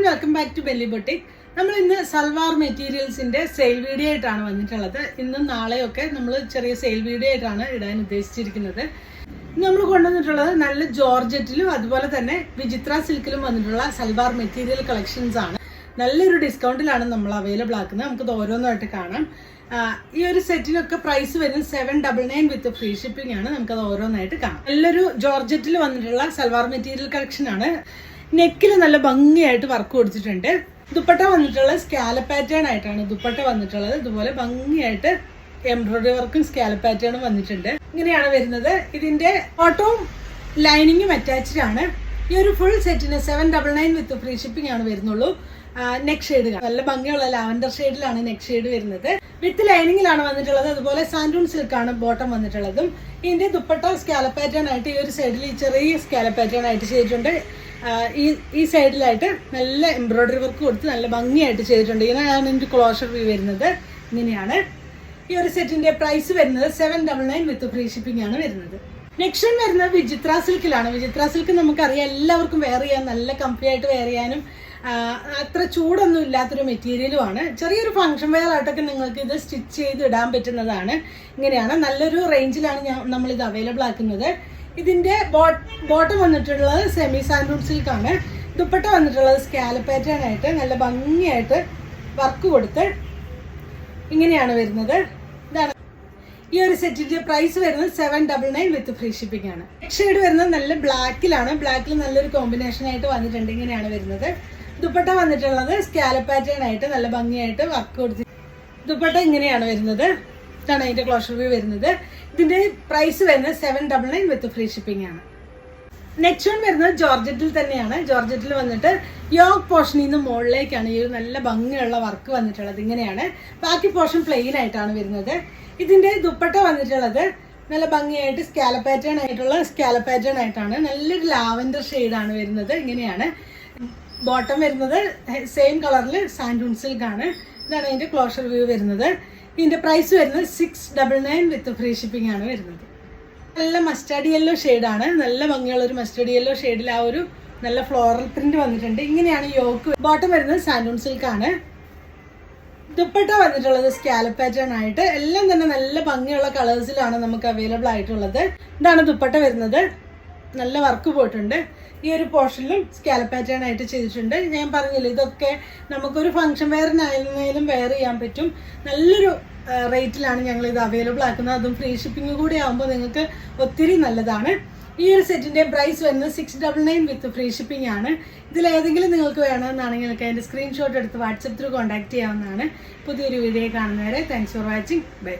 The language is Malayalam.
And welcome back to belly boutique നമ്മൾ ഇന്ന് സൽവാർ മെറ്റീരിയൽസിന്റെ സെയിൽ വീഡിയോ ആയിട്ടാണ് വന്നിട്ടുള്ളത്. ഇന്നും നാളെയൊക്കെ നമ്മൾ ചെറിയ സെയിൽ വീഡിയോ ആയിട്ടാണ് ഇടാൻ ഉദ്ദേശിച്ചിരിക്കുന്നത്. നമ്മൾ കൊണ്ടുവന്നിട്ടുള്ളത് നല്ല ജോർജറ്റിലും അതുപോലെ തന്നെ വിചിത്ര സിൽക്കിലും വന്നിട്ടുള്ള സൽവാർ മെറ്റീരിയൽ കളക്ഷൻസ് ആണ്. നല്ലൊരു ഡിസ്കൗണ്ടിലാണ് നമ്മൾ അവൈലബിൾ ആക്കുന്നത്. നമുക്ക് ഓരോന്നായിട്ട് കാണാം. ഈ ഒരു സെറ്റിനൊക്കെ പ്രൈസ് വരുന്നത് seven double nine with free shipping ആണ്. നമുക്കത് ഓരോന്നായിട്ട് കാണാം. നല്ലൊരു ജോർജറ്റിൽ വന്നിട്ടുള്ള സൽവാർ മെറ്റീരിയൽ കളക്ഷൻ ആണ്. നെക്കിൽ നല്ല ഭംഗിയായിട്ട് വർക്ക് കൊടുത്തിട്ടുണ്ട്. ദുപ്പട്ട വന്നിട്ടുള്ളത് സ്കാല പാറ്റേൺ ആയിട്ടാണ്. ദുപ്പട്ട വന്നിട്ടുള്ളത്. ഇതുപോലെ ഭംഗിയായിട്ട് എംബ്രോയിഡറി വർക്കും സ്കാല പാറ്റേണും വന്നിട്ടുണ്ട്. ഇങ്ങനെയാണ് വരുന്നത്. ഇതിന്റെ ഓട്ടവും ലൈനിങ്ങും അറ്റാച്ച്ഡ് ആണ്. ഈ ഒരു ഫുൾ സെറ്റിന് seven double nine with free shipping ആണ് വരുന്നുള്ളൂ. നെക്ക് ഷെയ്ഡ് നല്ല ഭംഗിയുള്ള ലാവൻഡർ ഷെയ്ഡിലാണ് നെക്ക് ഷെയ്ഡ് വരുന്നത്. വിത്ത് ലൈനിങ്ങിലാണ് വന്നിട്ടുള്ളത്. അതുപോലെ സാൻഡൂൺ സിൽക്കാണ് ബോട്ടം വന്നിട്ടുള്ളതും. ഇതിന്റെ ദുപ്പട്ട സ്കാല പാറ്റേൺ ആയിട്ട് ഈ ഒരു സൈഡിൽ ഈ ചെറിയ സ്കാല പാറ്റേൺ ആയിട്ട് ചെയ്തിട്ടുണ്ട്. ഈ ഈ സൈഡിലായിട്ട് നല്ല എംബ്രോയ്ഡറി വർക്ക് കൊടുത്ത് നല്ല ഭംഗിയായിട്ട് ചെയ്തിട്ടുണ്ട്. ഇങ്ങനെയാണ് ഇതിന്റെ ക്ലോഷർ വ്യൂ വരുന്നത്. ഇങ്ങനെയാണ്. ഈ ഒരു സെറ്റിന്റെ പ്രൈസ് വരുന്നത് seven double nine with free shipping ആണ് വരുന്നത്. നെക്സ്റ്റ് വരുന്നത് വിചിത്ര സിൽക്കിലാണ് വിചിത്ര സിൽക്ക് നമുക്കറിയാം എല്ലാവർക്കും വെയർ ചെയ്യാൻ നല്ല കംഫി ആയിട്ട് വെയർ ചെയ്യാനും അത്ര ചൂടൊന്നും ഇല്ലാത്തൊരു മെറ്റീരിയലും ആണ് ചെറിയൊരു ഫംഗ്ഷൻ വെയർ ആയിട്ടൊക്കെ നിങ്ങൾക്ക് ഇത് സ്റ്റിച്ച് ചെയ്ത് ഇടാൻ പറ്റുന്നതാണ്. ഇങ്ങനെയാണ്. നല്ലൊരു റേഞ്ചിലാണ് ഞാൻ നമ്മളിത് അവൈലബിൾ ആക്കുന്നത്. ഇതിന്റെ ബോട്ടം വന്നിട്ടുള്ളത് സെമി സാൻഡൂൺ സിൽക്കാണ് ദുപ്പട്ട വന്നിട്ടുള്ളത് സ്കാല പാറ്റേൺ ആയിട്ട് നല്ല ഭംഗിയായിട്ട് വർക്ക് കൊടുത്ത് ഇങ്ങനെയാണ് വരുന്നത്. ഇതാണ്. ഈ ഒരു സെറ്റിന്റെ പ്രൈസ് വരുന്നത് seven double nine with free shipping ആണ്. ഷെയ്ഡ് വരുന്നത് നല്ല ബ്ലാക്കിലാണ് ബ്ലാക്കിൽ നല്ലൊരു കോമ്പിനേഷൻ ആയിട്ട് വന്നിട്ടുണ്ട്. ഇങ്ങനെയാണ് വരുന്നത്. ദുപ്പട്ട വന്നിട്ടുള്ളത് സ്കാല പാറ്റേൺ ആയിട്ട് നല്ല ഭംഗിയായിട്ട് വർക്ക് കൊടുത്തി ദുപ്പട്ട ഇങ്ങനെയാണ് വരുന്നത്. ഇതാണ് അതിന്റെ ക്ലോഷർ വ്യൂ വരുന്നത്. ഇതിന്റെ പ്രൈസ് വരുന്നത് seven double nine with free shipping ആണ്. നെക്സ്റ്റ് വൺ വരുന്നത് ജോർജറ്റിൽ തന്നെയാണ്. ജോർജറ്റിൽ വന്നിട്ട് യോഗ് പോർഷനിൽ നിന്ന് മുകളിലേക്കാണ് ഈ ഒരു നല്ല ഭംഗിയുള്ള വർക്ക് വന്നിട്ടുള്ളത്. ഇങ്ങനെയാണ്. ബാക്കി പോർഷൻ പ്ലെയിൻ ആയിട്ടാണ് വരുന്നത്. ഇതിന്റെ ദുപ്പട്ട വന്നിട്ടുള്ളത് നല്ല ഭംഗിയായിട്ട് സ്കാല പാറ്റേൺ ആയിട്ടുള്ള സ്കാല പാറ്റേൺ ആയിട്ടാണ്. നല്ലൊരു ലാവൻഡർ ആണ് വരുന്നത്. ഇങ്ങനെയാണ്. ബോട്ടം വരുന്നത് സെയിം കളറിൽ സാൻഡൂൺ സിൽക്ക് ആണ്. ഇതാണ് അതിന്റെ ക്ലോഷർ വ്യൂ വരുന്നത്. ഇതിന്റെ പ്രൈസ് വരുന്നത് six double nine with free shipping ആണ് വരുന്നത്. നല്ല മസ്റ്റാർഡ് യെല്ലോ ആണ്. നല്ല ഭംഗിയുള്ള ഒരു മസ്റ്റാർഡ് യെല്ലോ ഷെയ്ഡിൽ ആ ഒരു നല്ല ഫ്ലോറൽ പ്രിന്റ് വന്നിട്ടുണ്ട്. ഇങ്ങനെയാണ് യോക്ക് ബോട്ടം വരുന്നത് സാൻഡൂൺ സിൽക്ക് ആണ്. ദുപ്പട്ട വന്നിട്ടുള്ളത് സ്കാലപ്പ് പാറ്റേൺ ആയിട്ട്. എല്ലാം തന്നെ നല്ല ഭംഗിയുള്ള കളേഴ്സിലാണ് നമുക്ക് അവൈലബിൾ ആയിട്ടുള്ളത്. ഇതാണ് ദുപ്പട്ട വരുന്നത്. നല്ല വർക്ക് പോയിട്ടുണ്ട്. ഈ ഒരു പോർഷനിലും സ്കാലപ്പ് പാറ്റേൺ ആയിട്ട് ചെയ്തിട്ടുണ്ട്. ഞാൻ പറഞ്ഞില്ല ഇതൊക്കെ നമുക്കൊരു ഫംഗ്ഷൻ വെയറിനായിരുന്നാലും വെയർ ചെയ്യാൻ പറ്റും. നല്ലൊരു റേറ്റിലാണ് ഞങ്ങൾ ഇത് അവൈലബിൾ ആക്കുന്നത്. അതും ഫ്രീ ഷിപ്പിംഗ് കൂടി ആകുമ്പോൾ നിങ്ങൾക്ക് ഒത്തിരി നല്ലതാണ്. ഈ ഒരു സെറ്റിന്റെ പ്രൈസ് വരുന്നത് six double nine with free shipping ആണ്. ഇതിൽ ഏതെങ്കിലും നിങ്ങൾക്ക് വേണമെന്നാണെങ്കിൽ നിങ്ങൾക്ക് അതിന്റെ സ്ക്രീൻഷോട്ട് എടുത്ത് വാട്സപ്പ് ത്രൂ കോൺടാക്ട് ചെയ്യാവുന്നതാണ്. പുതിയൊരു വീഡിയോ കാണുന്നവരെ താങ്ക്സ് ഫോർ വാച്ചിങ് ബൈ